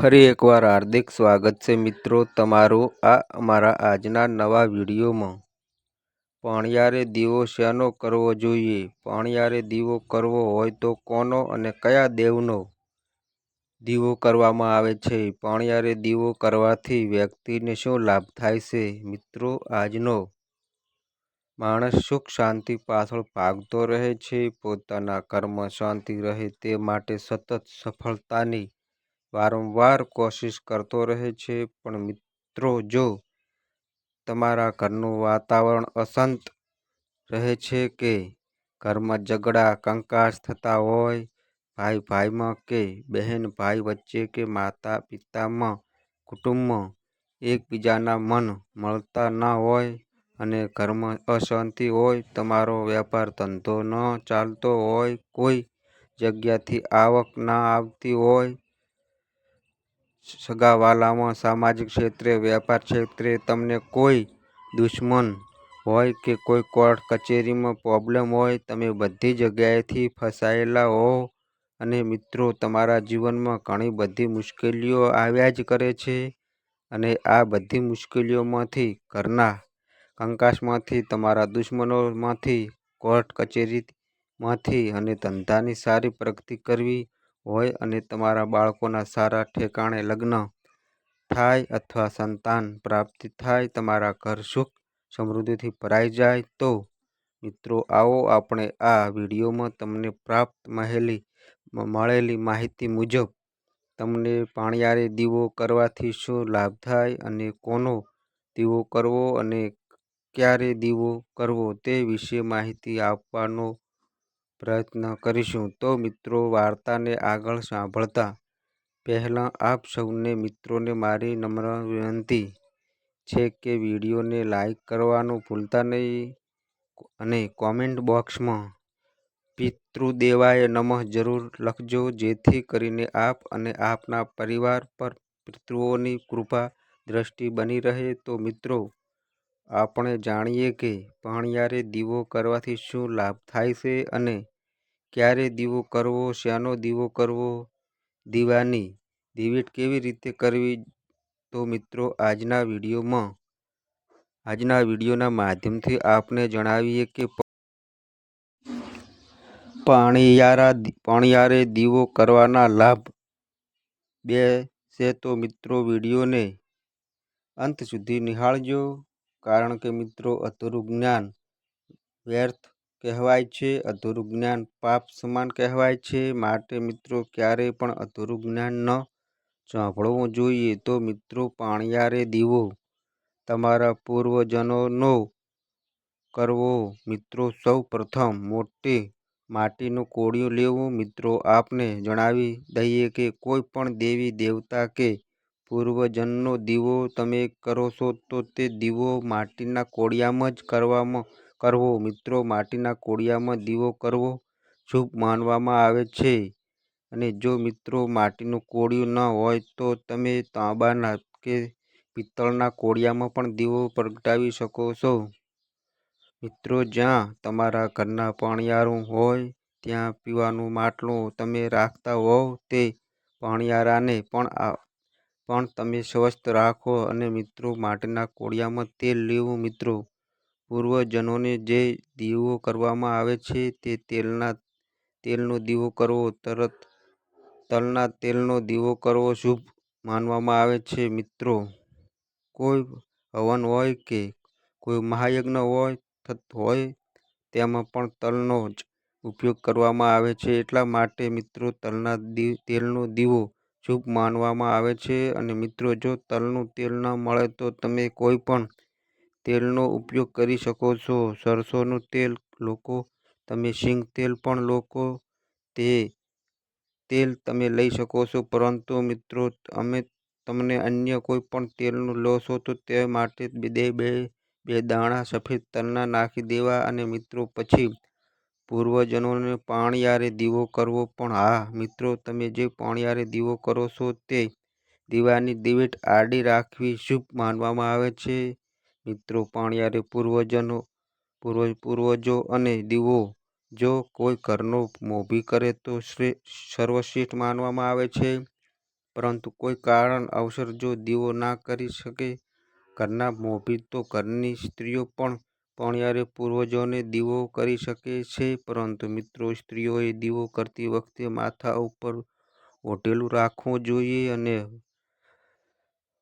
ફરી એકવાર હાર્દિક સ્વાગત છે મિત્રો તમારું આ અમારા આજના નવા વિડીયોમાં. પાણિયારે દીવો શેનો કરવો જોઈએ? પાણિયારે દીવો કરવો હોય તો કોનો અને કયા દેવનો દીવો કરવામાં આવે છે? પાણિયારે દીવો કરવાથી વ્યક્તિને શું લાભ થાય છે? મિત્રો, આજનો માણસ સુખ, શાંતિ પાછળ ભાગતો રહે છે, પોતાના કર્મ શાંતિ રહે તે માટે સતત સફળતાની વારંવાર કોશિશ કરતો રહે છે, પણ મિત્રો, જો તમારા ઘરનું વાતાવરણ અશાંત રહે છે કે ઘરમાં ઝઘડા, કંકાસ થતા હોય ભાઈ ભાઈમાં કે બહેન ભાઈ વચ્ચે કે માતા પિતામાં કુટુંબમાં એકબીજાના મન મળતા ન હોય અને ઘરમાં અશાંતિ હોય, તમારો વેપાર ધંધો ન ચાલતો હોય, કોઈ જગ્યાથી આવક ના આવતી હોય સગાવાલામાં સામાજિક ક્ષેત્રે, વ્યાપાર ક્ષેત્રે તમને કોઈ દુશ્મન હોય કે કોઈ કોર્ટ કચેરીમાં પ્રોબ્લેમ હોય, તમે બધી જગ્યાએથી ફસાયેલા હો અને મિત્રો, તમારા જીવનમાં ઘણી બધી મુશ્કેલીઓ આવ્યા જ કરે છે અને આ બધી મુશ્કેલીઓમાંથી, ઘરના કંકાસમાંથી, તમારા દુશ્મનોમાંથી, કોર્ટ કચેરીમાંથી અને ધંધાની સારી પ્રગતિ કરવી હોય અને તમારા બાળકોના સારા ઠેકાણે લગ્ન થાય અથવા સંતાન પ્રાપ્તિ થાય, તમારા ઘર સુખ સમૃદ્ધિથી ભરાઈ જાય, તો મિત્રો આવો આપણે આ વિડીયોમાં તમને પ્રાપ્ત મહેલી મળેલી માહિતી મુજબ તમને પાણિયારે દીવો કરવાથી શું લાભ થાય અને કોનો દીવો કરવો અને ક્યારે દીવો કરવો તે વિશે માહિતી આપવાનો પ્રયત્ન કરીશું. તો મિત્રો વાર્તાને આગળ સાંભળતા પહેલાં આપ સૌને મિત્રોને મારી નમ્ર વિનંતી છે કે વિડીયોને લાઈક કરવાનું ભૂલતા નહીં અને કોમેન્ટ બોક્સમાં પિતૃદેવાય નમઃ જરૂર લખજો, જેથી કરીને આપ અને આપના પરિવાર પર પિતૃઓની કૃપા દ્રષ્ટિ બની રહે. તો મિત્રો, આપણે જાણીએ કે પાણિયારે દીવો કરવાથી શું લાભ થાય છે અને ક્યારે દીવો કરવો, શેનો દીવો કરવો, દીવાની દિવેટ કેવી રીતે કરવી? તો મિત્રો, આજના વિડીયોમાં, આજના વિડીયોના માધ્યમથી આપને જણાવીએ કે પાણિયારા પાણિયારે દીવો કરવાના લાભ બે છે તો મિત્રો વિડીયોને અંત સુધી નિહાળજો. કારણ કે મિત્રો, અધૂરું જ્ઞાન વ્યર્થ કહેવાય છે. અધૂરું જ્ઞાન પાપ સમાન કહેવાય છે. માટે મિત્રો ક્યારેય પણ અધૂરું જ્ઞાન ન સાંભળવું જોઈએ તો મિત્રો પાણિયારે દીવો. તમારા પૂર્વજનોનો કરવો. મિત્રો સૌ પ્રથમ મોટી માટીનું કોળિયું લેવું. મિત્રો આપને જણાવી દઈએ કે કોઈ પણ દેવી દેવતા કે પૂર્વજનનો દીવો તમે કરો છો તો તે દીવો માટીના કોળિયામાં જ કરવામાં કરવો. મિત્રો, માટીના કોળિયામાં દીવો કરવો શુભ માનવામાં આવે છે. અને જો મિત્રો, માટીનું કોળિયું ન હોય તો તમે તાંબાના કે પિત્તળના કોળિયામાં પણ દીવો પ્રગટાવી શકો છો. મિત્રો, જ્યાં તમારા ઘરના પાણિયારું હોય, ત્યાં પીવાનું માટલું તમે રાખતા હોવ તે પાણિયારાને પણ પણ તમે સ્વસ્થ રાખો. અને મિત્રો, માટીના કોળિયામાં તેલ લેવું મિત્રો પૂર્વજનોને જે દીવો કરવામાં આવે છે તે તેલના, તેલનો દીવો કરવો, તરત તલના તેલનો દીવો કરવો શુભ માનવામાં આવે છે. મિત્રો, કોઈ હવન હોય કે કોઈ મહાયજ્ઞ હોય હોય, તેમાં પણ તલનો જ ઉપયોગ કરવામાં આવે છે. એટલા માટે મિત્રો, તલના તેલનો દીવો શુભ માનવામાં આવે છે. અને મિત્રો, જો તલનું તેલ ન મળે તો તમે કોઈ પણ તેલનો ઉપયોગ કરી શકો છો. સરસોનું તેલ લોકો, તમે સિંગ તેલ પણ લોકો, તે તેલ તમે લઈ શકો છો. પરંતુ મિત્રો, અમે તમને અન્ય કોઈ પણ તેલનું લો છો તો તે માટે બે બે બે દાણા સફેદ તલના નાખી દેવા અને મિત્રો, પછી પૂર્વજનોને પાણિયારે દીવો કરવો પણ. હા, મિત્રો, તમે જે પાણિયારે દીવો કરો છો તે દીવાની દિવેટ આડી રાખવી શુભ માનવામાં આવે છે. મિત્રો, પાણિયારે પૂર્વજનો, પૂર્વજ, પૂર્વજો અને દીવો, જો કોઈ ઘરનો મોભી કરે તો સર્વશ્રેષ્ઠ માનવામાં આવે છે. પરંતુ કોઈ કારણ અવસર જો દીવો ના કરી શકે, ઘરના મોભી તો ઘરની સ્ત્રીઓ પણ પણિયારે પૂર્વજોને દીવો કરી શકે છે. પરંતુ મિત્રો, સ્ત્રીઓએ દીવો કરતી વખતે માથા ઉપર ઓઢેલું રાખવું જોઈએ અને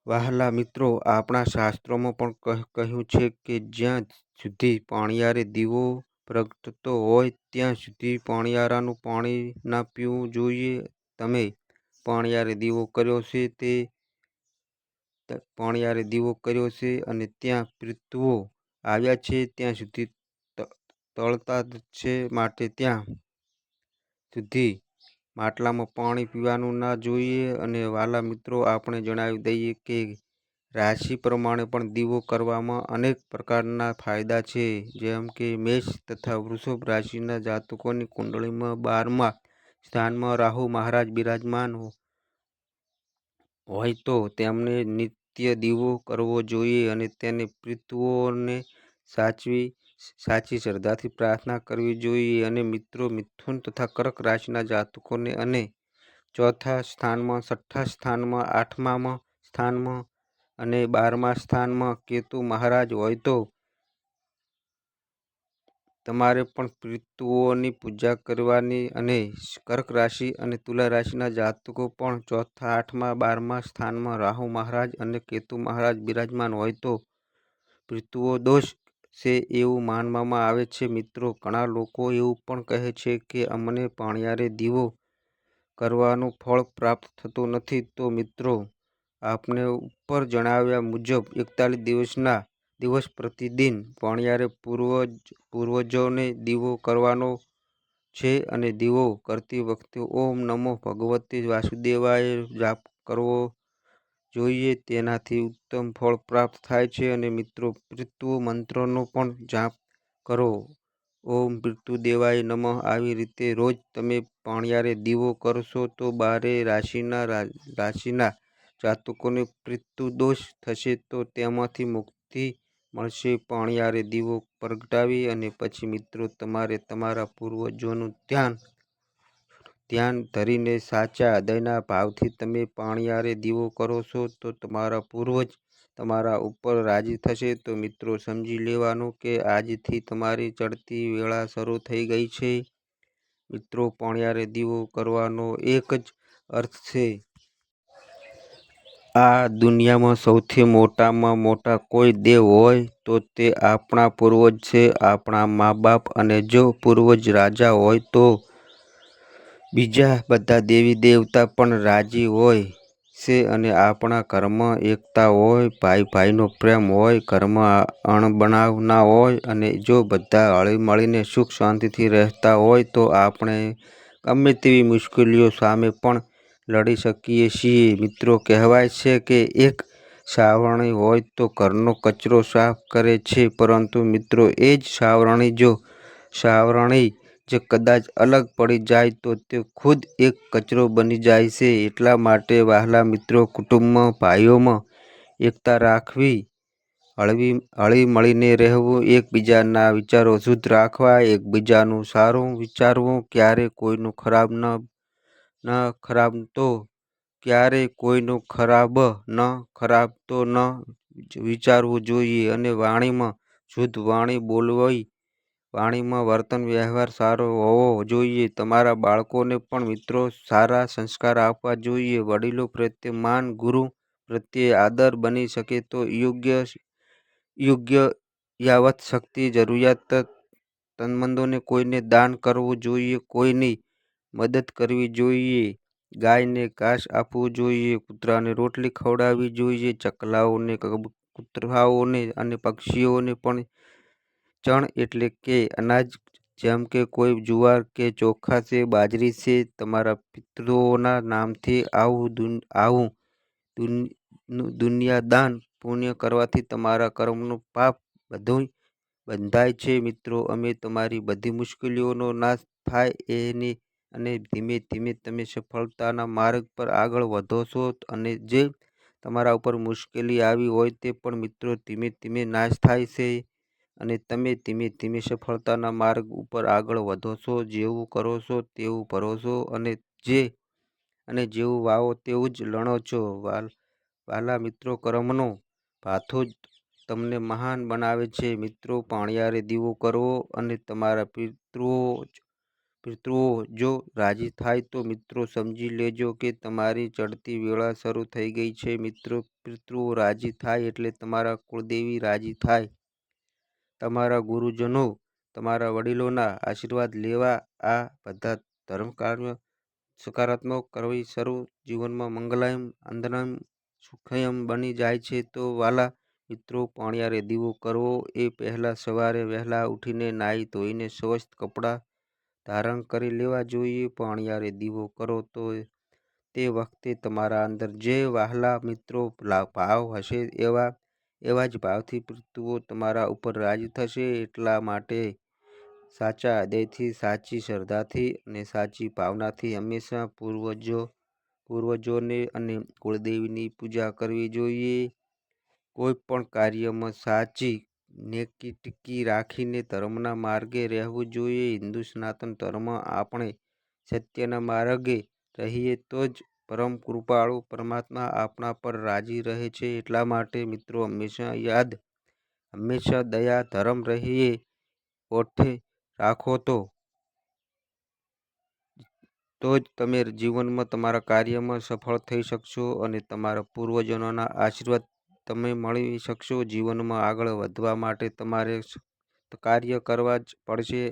વહાલા મિત્રો, આપણા શાસ્ત્રોમાં પણ કહ્યું છે કે જ્યાં સુધી પાણિયારે દીવો પ્રગટતો હોય, ત્યાં સુધી પણિયારાનું પાણી ના પીવું જોઈએ. તમે પણિયારે દીવો કર્યો છે તે પણિયારે દીવો કર્યો છે અને ત્યાં પૃથ્વો આવ્યા છે, ત્યાં સુધી તળતા જ છે માટે ત્યાં સુધી માટલામાં પાણી પીવાનું ના જોઈએ અને વાલા મિત્રો આપણે જણાવી દઈએ કે રાશિ પ્રમાણે પણ દીવો કરવામાં અનેક પ્રકારના ફાયદા છે. જેમ કે મેષ તથા વૃષભ રાશિના જાતકોની કુંડળીમાં બારમા સ્થાનમાં રાહુ મહારાજ બિરાજમાન હોય તો તેમને નિત્ય દીવો કરવો જોઈએ અને તેને પિતૃઓને સાચવી સાચી શ્રદ્ધાથી પ્રાર્થના કરવી જોઈએ અને મિત્રો મિથુન તથા કર્ક રાશિના જાતકોને અને ચોથા સ્થાનમાં, છઠ્ઠા સ્થાનમાં, આઠમામાં સ્થાનમાં અને બારમા સ્થાનમાં કેતુ મહારાજ હોય તો તમારે પણ પિતૃઓની પૂજા કરવાની અને કર્ક રાશિ અને તુલા રાશિના જાતકો પણ ચોથા, આઠમા, બારમા સ્થાનમાં રાહુ મહારાજ અને કેતુ મહારાજ બિરાજમાન હોય તો પિતૃઓ દોષ છે એવું માનવામાં આવે છે. મિત્રો, ઘણા લોકો એવું પણ કહે છે કે, અમને પાણિયારે દીવો કરવાનું ફળ પ્રાપ્ત થતું નથી. તો મિત્રો, આપને ઉપર જણાવ્યા મુજબ, એકતાલીસ દિવસના દિવસ પ્રતિદિન પાણિયારે પૂર્વજ, પૂર્વજોને દીવો કરવાનો છે અને દીવો કરતી વખતે ઓમ નમો ભગવતે વાસુદેવાય જાપ કરવો જોઈએ, તેનાથી ઉત્તમ ફળ પ્રાપ્ત થાય છે અને મિત્રો પિતૃ મંત્રનો પણ જાપ કરો. ઓમ મૃત્યુદેવાય નમઃ. આવી રીતે રોજ તમે પાણિયારે દીવો કરશો તો બારે રાશિના રાશિના જાતકોને દોષ થશે તો તેમાંથી મુક્તિ મળશે. પાણિયારે દીવો પ્રગટાવી અને પછી મિત્રો, તમારે તમારા પૂર્વજોનું ધ્યાન ધ્યાન ધરીને સાચા હૃદયના ભાવથી તમે પાણિયારે દીવો કરો છો, તો તમારા પૂર્વજ તમારા ઉપર રાજી થશે. તો મિત્રો, સમજી લેવાનું કે આજથી તમારી ચડતી વેળા શરૂ થઈ ગઈ છે. મિત્રો, પાણિયારે દીવો કરવાનો એક જ અર્થ છે. આ દુનિયામાં સૌથી મોટામાં મોટા કોઈ દેવ હોય, તો તે આપણા પૂર્વજ છે, આપણા મા બાપ અને જો પૂર્વજ રાજા હોય તો બીજા બધા દેવી દેવતા પણ રાજી હોય છે અને આપણા કર્મ એકતા હોય ભાઈ ભાઈનો પ્રેમ હોય, કર્મ અણબનાવના હોય અને જો બધા હળી મળીને સુખ શાંતિથી રહેતા હોય તો આપણે ગમે તેવી મુશ્કેલીઓ સામે પણ લડી શકીએ છીએ. મિત્રો, કહેવાય છે કે એક સાવરણી હોય તો ઘરનો કચરો સાફ કરે છે, પરંતુ મિત્રો, એ જ સાવરણી જો સાવરણી જ કદાચ અલગ પડી જાય તો તે ખુદ એક કચરો બની જાય છે. એટલા માટે વહાલા મિત્રો કુટુંબમાં, ભાઈઓમાં એકતા રાખવી, હળવી, હળી મળીને રહેવું, એકબીજાના વિચારો શુદ્ધ રાખવા, એકબીજાનું સારું વિચારવું, ક્યારે કોઈનું ખરાબ ન ન ખરાબ તો, ક્યારે કોઈનું ખરાબ ન, ખરાબ તો ન વિચારવું જોઈએ અને વાણીમાં શુદ્ધ વાણી બોલવી વાણીમાં વર્તન વ્યવહાર સારો હોવો જોઈએ. તમારા બાળકોને પણ મિત્રો સારા સંસ્કાર આપવા જોઈએ. વડીલો પ્રત્યે માન, ગુરુ પ્રત્યે આદર બની શકે તો યોગ્ય યોગ્ય યાવત શક્તિ, જરૂરિયાત તનમંદોને કોઈને દાન કરવું જોઈએ. કોઈની મદદ કરવી જોઈએ. ગાયને ઘાસ આપવું જોઈએ. કૂતરાને રોટલી ખવડાવવી જોઈએ. ચકલાઓને કૂતરાઓને અને પક્ષીઓને પણ ચણ એટલે કે અનાજ, જેમ કે કોઈ જુવાર કે ચોખા છે, બાજરી છે, તમારા પિતૃઓના નામથી આવું આવું દુનિયાદાન પુણ્ય કરવાથી તમારા કર્મનું પાપ બધુંય બંધાય છે. મિત્રો, અમે તમારી બધી મુશ્કેલીઓનો નાશ થાય એની અને ધીમે ધીમે તમે સફળતાના માર્ગ પર આગળ વધો છો અને જે તમારા ઉપર મુશ્કેલી આવી હોય તે પણ મિત્રો ધીમે ધીમે નાશ થાય છે. અને તમે ધીમે ધીમે સફળતાના માર્ગ ઉપર આગળ વધો છો, જેવું કરો છો તેવું ભરો છો અને જે, અને જેવું વાવો તેવું જ લણો છો. વાલ, વાલા મિત્રો કર્મનો ભાથો જ તમને મહાન બનાવે છે. મિત્રો, પાણિયારે દીવો કરવો અને તમારા પિતૃઓ પિતૃઓ જો રાજી થાય તો મિત્રો સમજી લેજો કે તમારી ચડતી વેળા શરૂ થઈ ગઈ છે. મિત્રો, પિતૃઓ રાજી થાય એટલે તમારા કુળદેવી રાજી થાય. તમારા ગુરુજનો તમારા વડીલોના આશીર્વાદ લેવા આ બધા ધર્મકાર્યો સકારાત્મક કરવી શરૂ જીવનમાં મંગલાયમ અંધનામ સુખયમ બની જાય છે. તો વ્હાલા મિત્રો પાણિયારે દીવો કરવો એ પહેલાં સવારે વહેલા ઉઠીને નાહી ધોઈને સ્વસ્થ કપડાં ધારણ કરી લેવા જોઈએ. પાણિયારે દીવો કરો તો તે વખતે તમારા અંદર જે વહાલા મિત્રો ભાવ હશે એવા જ ભાવથી પૃથ્વીઓ તમારા ઉપર રાજ થશે. એટલા માટે સાચા હૃદયથી સાચી શ્રદ્ધાથી અને સાચી ભાવનાથી હંમેશા પૂર્વજો, પૂર્વજોને અને કુળદેવીની પૂજા કરવી જોઈએ. કોઈ પણ કાર્યમાં સાચી નેકીટકી રાખીને ધર્મના માર્ગે રહેવું જોઈએ. હિન્દુ સનાતન ધર્મ આપણે સત્યના માર્ગે રહીએ તો જ પરમ કૃપાળુ પરમાત્મા આપણા પર રાજી રહે છે. એટલા માટે મિત્રો, હંમેશા યાદ, હંમેશા દયા, ધર્મ રહીએ, ઓઠે રાખો તો તો જ તમે જીવનમાં તમારા કાર્યમાં સફળ થઈ શકશો અને તમારા પૂર્વજનોના આશીર્વાદ તમે મળી શકશો. જીવનમાં આગળ વધવા માટે તમારે કાર્ય કરવા જ પડશે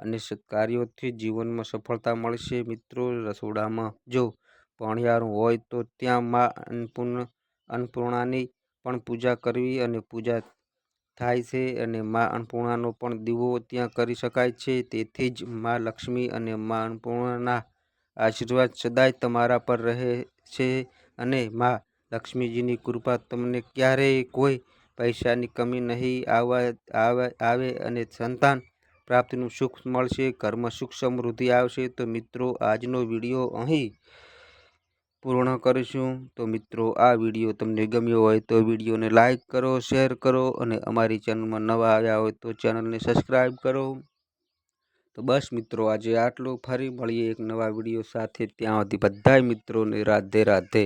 અને કાર્યોથી જીવનમાં સફળતા મળશે. મિત્રો, રસોડામાં જો પણિયારું હોય તો ત્યાં મા અન્નપૂર્ણાની પણ પૂજા કરવી અને પૂજા થાય છે અને મા અન્નપૂર્ણાનો પણ દીવો ત્યાં કરી શકાય છે. તેથી જ મા લક્ષ્મી અને મા અન્નપૂર્ણાના આશીર્વાદ સદાય તમારા પર રહે છે અને મા લક્ષ્મીજીની કૃપા તમને ક્યારેય કોઈ પૈસાની કમી નહીં આવે અને સંતાન પ્રાપ્તિનું સુખ મળશે. ઘરમાં સુખ સમૃદ્ધિ આવશે. તો મિત્રો આજનો વીડિયો અહીં પૂર્ણ કરીશું. તો મિત્રો, આ વીડિયો તમને ગમ્યો હોય તો વિડીયોને લાઇક કરો, શેર કરો અને અમારી ચેનલમાં નવા આવ્યા હોય તો ચેનલને સબસ્ક્રાઈબ કરો. તો બસ મિત્રો, આજે આટલું. ફરી મળીએ એક નવા વીડિયો સાથે ત્યાં સુધી બધાય મિત્રોને રાધે રાધે.